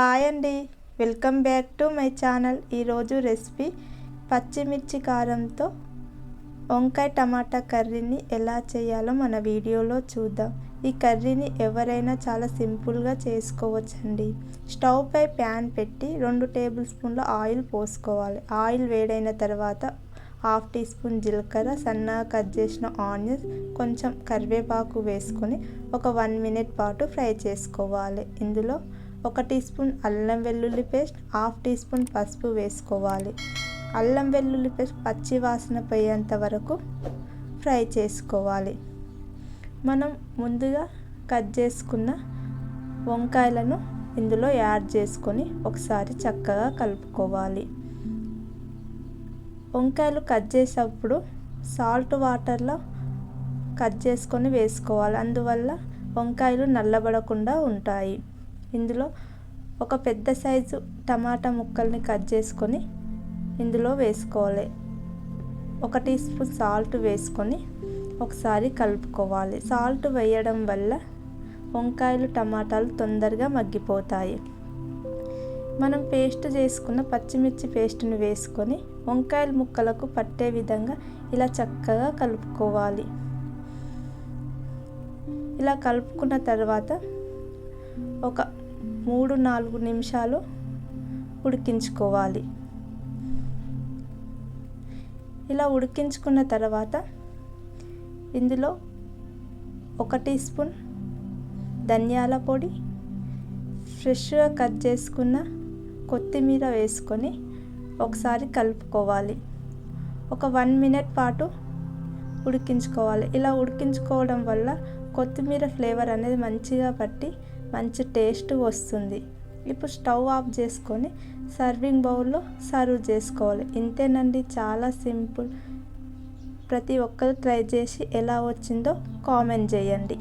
Hi అండి. Welcome back to my channel. ఈరోజు recipe పచ్చిమిర్చి కారంతో వంకాయ టమాటా కర్రీని ఎలా చేయాలో మన వీడియోలో చూద్దాం. ఈ కర్రీని ఎవరైనా చాలా సింపుల్గా చేసుకోవచ్చండి. స్టవ్ పై ప్యాన్ పెట్టి రెండు టేబుల్ స్పూన్ల ఆయిల్ పోసుకోవాలి. ఆయిల్ వేడైన తర్వాత హాఫ్ టీ స్పూన్ జీలకర్ర సన్నగా కట్ చేసిన ఆనియన్స్ కొంచెం కరివేపాకు వేసుకొని ఒక వన్ మినిట్ పాటు ఫ్రై చేసుకోవాలి. ఇందులో ఒక టీ స్పూన్ అల్లం వెల్లుల్లి పేస్ట్ హాఫ్ టీ స్పూన్ పసుపు వేసుకోవాలి. అల్లం వెల్లుల్లి పేస్ట్ పచ్చి వాసన పోయేంత వరకు ఫ్రై చేసుకోవాలి. మనం ముందుగా కట్ చేసుకున్న వంకాయలను ఇందులో యాడ్ చేసుకొని ఒకసారి చక్కగా కలుపుకోవాలి. వంకాయలు కట్ చేసేటప్పుడు సాల్ట్ వాటర్లో కట్ చేసుకొని వేసుకోవాలి. అందువల్ల వంకాయలు నల్లబడకుండా ఉంటాయి. ఇందులో ఒక పెద్ద సైజు టమాటా ముక్కల్ని కట్ చేసుకొని ఇందులో వేసుకోవాలి. ఒక టీ స్పూన్ సాల్ట్ వేసుకొని ఒకసారి కలుపుకోవాలి. సాల్ట్ వేయడం వల్ల వంకాయలు టమాటాలు తొందరగా మగ్గిపోతాయి. మనం పేస్ట్ చేసుకున్న పచ్చిమిర్చి పేస్ట్ని వేసుకొని వంకాయల ముక్కలకు పట్టే విధంగా ఇలా చక్కగా కలుపుకోవాలి. ఇలా కలుపుకున్న తర్వాత ఒక మూడు నాలుగు నిమిషాలు ఉడికించుకోవాలి. ఇలా ఉడికించుకున్న తర్వాత ఇందులో ఒక టీ స్పూన్ ధనియాల పొడి ఫ్రెష్గా కట్ చేసుకున్న కొత్తిమీర వేసుకొని ఒకసారి కలుపుకోవాలి. ఒక వన్ మినిట్ పాటు ఉడికించుకోవాలి. ఇలా ఉడికించుకోవడం వల్ల కొత్తిమీర ఫ్లేవర్ అనేది మంచిగా పట్టి మంచి టేస్ట్ వస్తుంది. ఇప్పుడు స్టవ్ ఆఫ్ చేసుకొని సర్వింగ్ బౌల్లో సర్వ్ చేసుకోవాలి. ఇంతేనండి చాలా సింపుల్. ప్రతి ఒక్కరు ట్రై చేసి ఎలా వచ్చిందో కామెంట్ చేయండి.